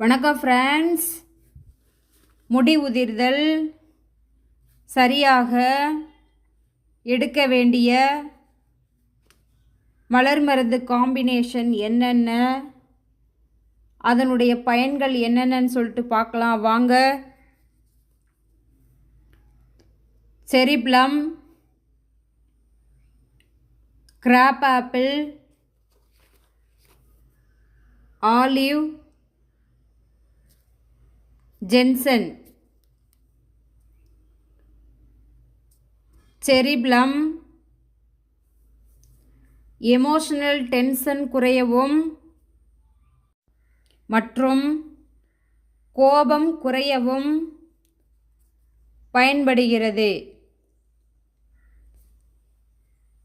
வணக்கம் ஃப்ரெண்ட்ஸ் முடி உதிர்தல் சரியாக எடுக்க வேண்டிய மலர் மருந்து காம்பினேஷன் என்னென்ன? அதனுடைய பயன்கள் என்னென்னு சொல்லிட்டு பார்க்கலாம். வாங்க. Cherry plum crab apple olive gentian. Cherry plum. Emotional tension குறையவும் மற்றும் கோபம் குறையவும் பயன்படுகிறது.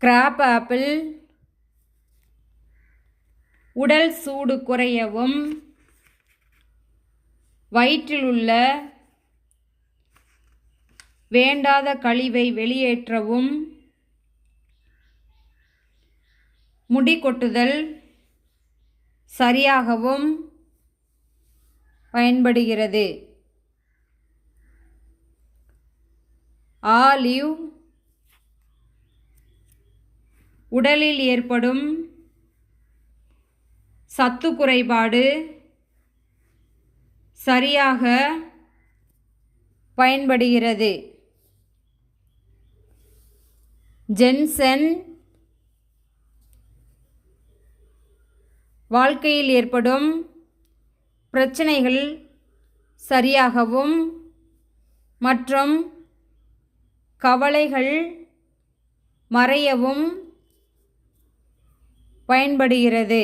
Crab apple. உடல் சூடு குறையவும் வயிற்றில் உள்ள வேண்டாத கழிவை வெளியேற்றவும். முடி கொட்டுதல் சரியாகவும் பயன்படுகிறது. ஆலிவ் உடலில் ஏற்படும் சத்து குறைபாடு சரியாக பயன்படுகிறது. ஜென்சன் வாழ்க்கையில் ஏற்படும் பிரச்சனைகள் சரியாகவும் மற்றும் கவலைகள் மறையவும் பயன்படுகிறது.